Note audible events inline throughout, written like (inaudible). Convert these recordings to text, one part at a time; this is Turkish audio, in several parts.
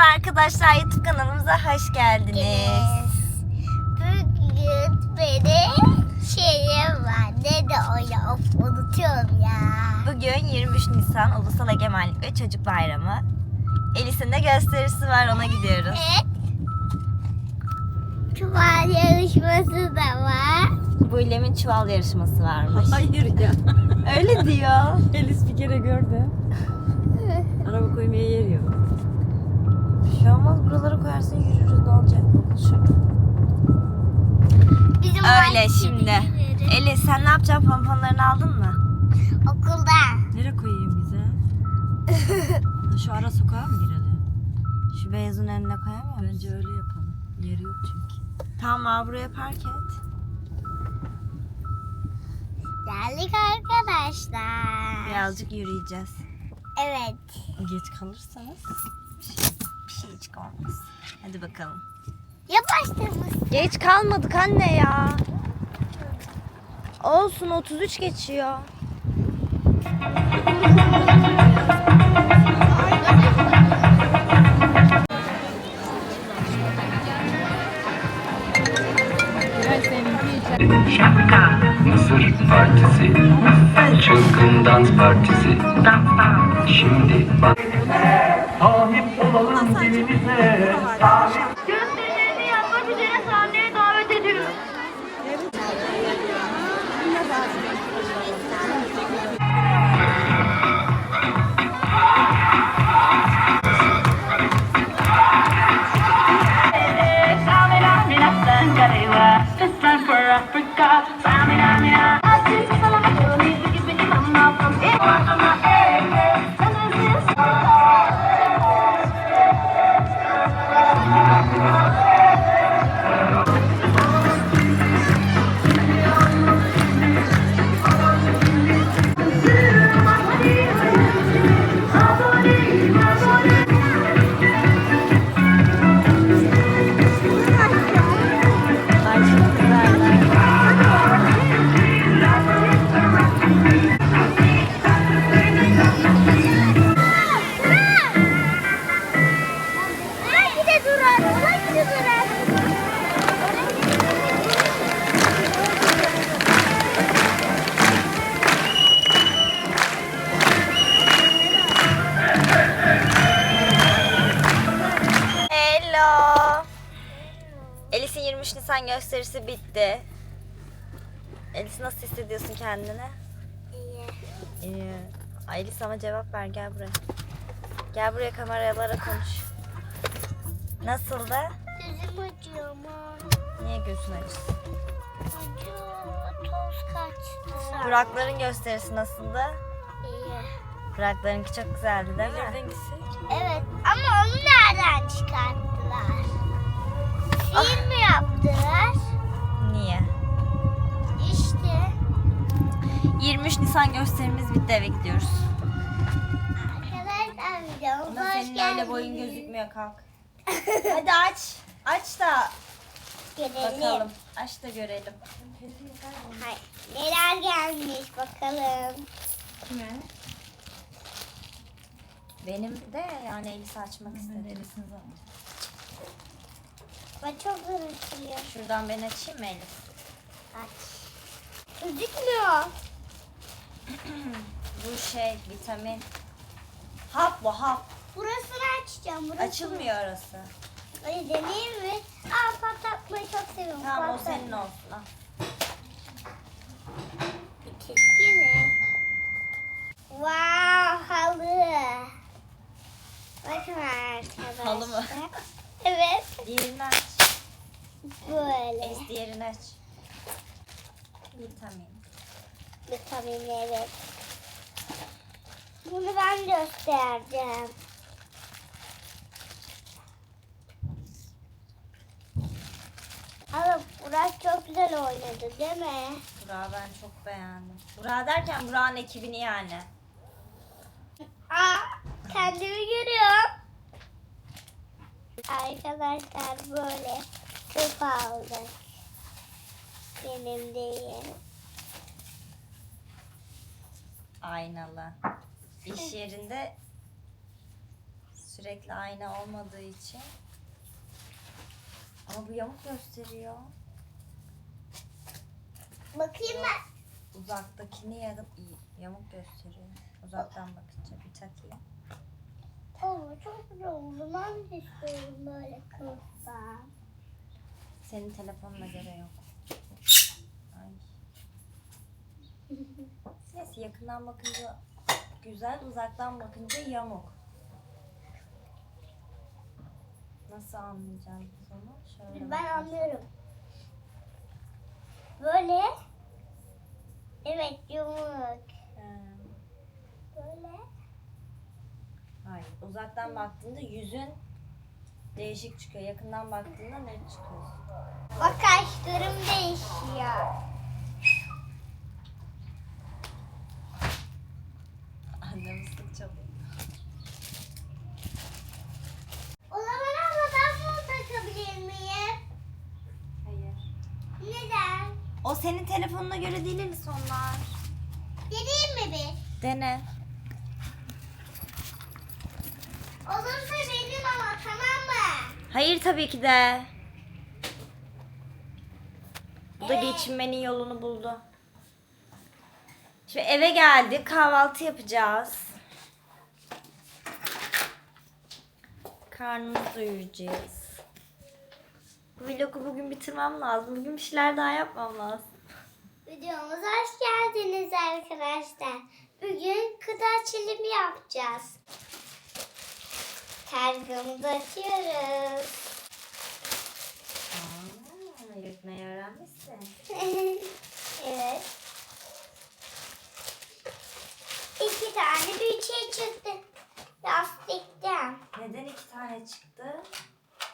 Merhaba arkadaşlar YouTube kanalımıza hoş geldiniz. Bugün benim şeyim var. Ne de o ya? Of, unutuyorum ya. Bugün 23 Nisan Ulusal Egemenlik ve Çocuk Bayramı. Elis'in de gösterisi var ona gidiyoruz. Evet. Çuval yarışması da var. Bu İlem'in çuval yarışması varmış. Hayır ya. Öyle diyor. Elis bir kere gördü. (laughs) Araba koymaya yer yok. Şey olmaz buralara koyarsın yürürüz ne olacak şurada. Bizim Öyle şimdi. Elis sen ne yapacaksın pomponlarını aldın mı? Okulda. Nereye koyayım bize? (laughs) Şu ara sokağa mı girelim? Şu beyazın önüne koyamıyor musun? Bence öyle yapalım. Yeri yok çünkü. Tamam abi buraya park et. Geldik arkadaşlar. Birazcık yürüyeceğiz. Evet. Geç kalırsanız. (laughs) Bir şey, olmaz. Hadi bakalım. Ya başlamış. Geç kalmadık anne ya. Olsun 33 geçiyor. Şapka, Mısır Partisi, Çılgın Dans Partisi. Şimdi bak. Sahip 23 Nisan gösterisi bitti. Elis nasıl hissediyorsun kendini? İyi. İyi. Ay Elis ama cevap ver gel buraya. Gel buraya kameralara konuş. Nasıldı? Gözüm acıyor ama. Niye gözün acısı? Acıyor. Toz kaçtı. Burakların gösterisi nasıldı? İyi. Buraklarınki çok güzeldi değil mi? Nereden gitsek? Evet ama onu nereden çıkarttılar? Film mi yaptılar? Niye? İşte 23 Nisan gösterimiz bitti eve gidiyoruz. arkadaşlar videomuza Ama hoş senin öyle boyun geldiniz. gözükmüyor kalk. (laughs) Hadi aç. Aç da Görelim. bakalım. Aç da görelim. Hay, neler gelmiş bakalım. Benim de yani Elisa açmak istedim. Ben çok gürültülüyor. Şuradan ben açayım mı Elif? Aç. Gözükmüyor. (clears throat) Bu şey vitamin. Hap bu hap. Burasını açacağım. Burasını. Açılmıyor orası. Hadi deneyeyim mi? Aa patlatmayı çok seviyorum. Tamam o Patlat. senin olsun. Al. Keşke ne? Wow halı. Bakın arkadaşlar. Halı mı? (laughs) Evet. Diğerini aç. Böyle. Elis diğerini aç. Vitamin. Vitamin evet. Bunu ben göstereceğim. Ama Burak çok güzel oynadı değil mi? Burak'ı ben çok beğendim. Burak derken Burak'ın ekibini yani. Aa, kendimi görüyorum. Arkadaşlar böyle top aldık. Benim değil. Aynalı. İş yerinde Sürekli ayna olmadığı için. Ama bu yamuk gösteriyor. Bakayım ben. Uzaktakini yarım iyi. Yamuk gösteriyor. Uzaktan bakınca bir takayım. Oo, çok güzel oldu. Ben de istiyorum böyle kılsam. Senin telefonuna göre yok. Ay. Neyse yakından bakınca güzel, uzaktan bakınca yamuk. Nasıl anlayacağız biz onu? Şöyle Ben bakarsak. anlıyorum. Böyle. Evet yumruk. Ee, Böyle. Hayır. Uzaktan baktığında yüzün değişik çıkıyor. Yakından baktığında net çıkıyor. Bak kaşlarım değişiyor. Annem ıslık çalıyor. O zaman abla ben bunu takabilir miyim? Hayır. Neden? O senin telefonuna göre değil Elis onlar. Geleyim mi bir? Dene. Olursa benim ama tamam mı? Hayır tabii ki de. Bu da geçinmenin yolunu buldu. Şimdi eve geldik. Kahvaltı yapacağız. Karnımızı doyuracağız. Bu vlogu bugün bitirmem lazım. Bugün bir şeyler daha yapmam lazım. Videomuza hoş geldiniz arkadaşlar. Bugün kıta çilimi yapacağız. Kargımızı açıyoruz. Aa, yırtmayı öğrenmişsin. (laughs) evet. İki tane şey çıktı. Lastikten. Neden iki tane çıktı?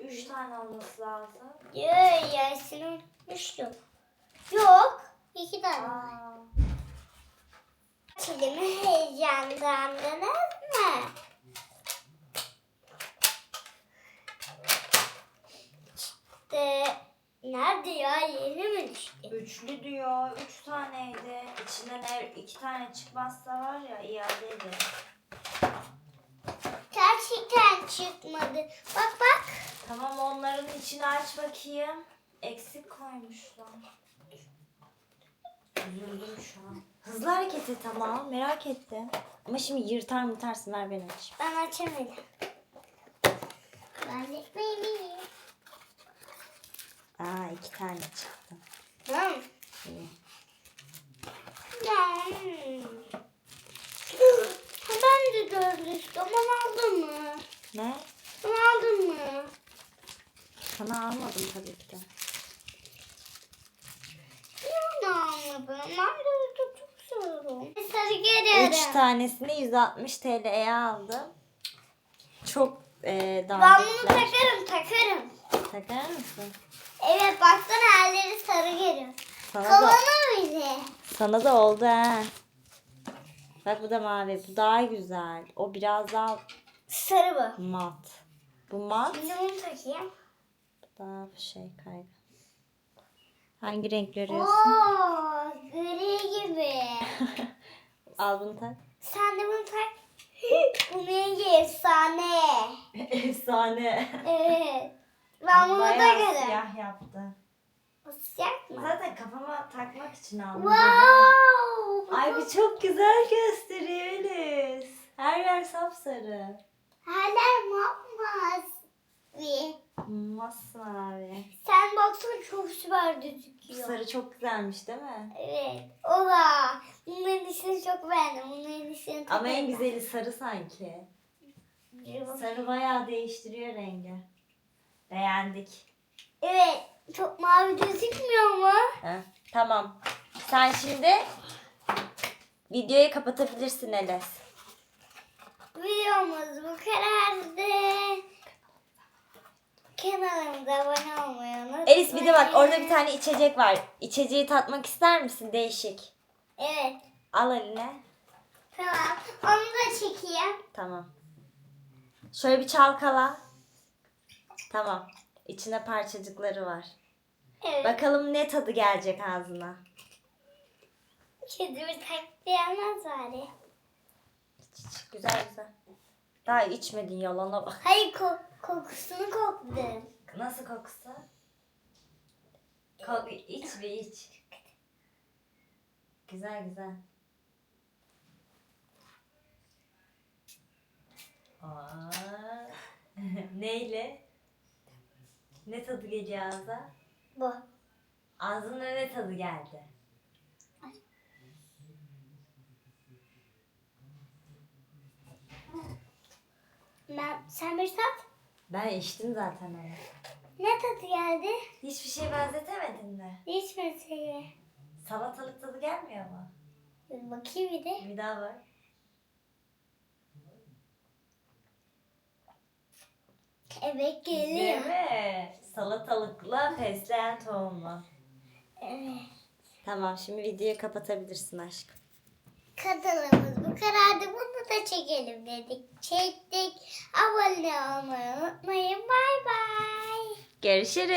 Üç tane olması lazım. Yok yarısını unutmuştum. Yok. iki tane. Aa, Çilimi heyecanlandınız mı? İşte nerede ya yeni mi düştü? Üçlü diyor. Üç taneydi. İçinden eğer iki tane çıkmazsa var ya iade ederim. Gerçekten çıkmadı. Bak bak. Tamam onların içini aç bakayım. Eksik koymuşlar. Üzüldüm şu an. Hızlı hareket et ama merak ettim. Ama şimdi yırtar mı tersin ver ben açayım. Ben açamadım. Ben de. Aa iki tane çıktı. Tamam. İyi. Hmm. Ben de dördüncü. Aman aldın mı? Ne? Aman aldın mı? Sana almadım tabii ki de. Niye onu almadın? Ben dördü çok seviyorum. Sarı geliyorum. Üç tanesini 160 TL'ye aldım. Çok e, Ben bunu dandikler. takarım takarım. Takar mısın? Evet baksana halleri sarı geliyor. Sana da, Kavana bile. sana da oldu ha. Bak bu da mavi. Bu daha güzel. O biraz daha Sarı bu. mat. Bu mat. Şimdi bunu takayım. Daha şey kaygan. Hangi renk görüyorsun? Oo, gri gibi. (laughs) Al bunu tak. Sen de bunu tak. (gasps) Bu rengi efsane. (laughs) Efsane. Evet. Ben bunu Bayağı takarım. siyah yaptı. O siyah mı? Zaten kafama takmak için aldım. Wow. Ay bu çok güzel gösteriyor Elis. Her yer sapsarı. Hala yapmaz. Masmavi. Sen baksana çok süper Bu gözüküyor. sarı çok güzelmiş değil mi? Evet. Ola. Bunların dişini çok beğendim. Bunların dişini Ama en güzeli sarı sanki. Sarı bayağı değiştiriyor rengi. Beğendik. Evet. Çok mavi gözükmüyor mu? Heh, tamam. Sen şimdi videoyu kapatabilirsin Eles. Videomuz bu kadardı. Kanalımıza abone olmayı unutmayın. Elis bir de bak orada bir tane içecek var. İçeceği tatmak ister misin? Değişik. Evet. Al eline. Tamam. Onu da çekeyim. Tamam. Şöyle bir çalkala. Tamam. İçine parçacıkları var. Evet. Bakalım ne tadı gelecek ağzına. Kedimi taklayamaz bari. Güzel güzel. Daha içmedin yalana bak. Hayır ko- kokusunu kokladın. Nasıl kokusu? Kok iç bir iç. Güzel güzel. Aa, (laughs) neyle? Ne tadı geliyor ağza? Bu. Ağzına ne tadı geldi? Ben, sen bir tat. Ben içtim zaten onu. Ne tadı geldi? Hiçbir şey benzetemedin mi? Hiç mesela. Salatalık tadı gelmiyor mu? Bakayım bir de. Bir daha var. Evet Değil geliyor. mi? Salatalıkla fesleğen tohumu. Evet. Tamam şimdi videoyu kapatabilirsin aşkım. Kanalımız bu kadardı. Bunu da çekelim dedik. Çektik. Abone olmayı unutmayın. Bay bay. Görüşürüz.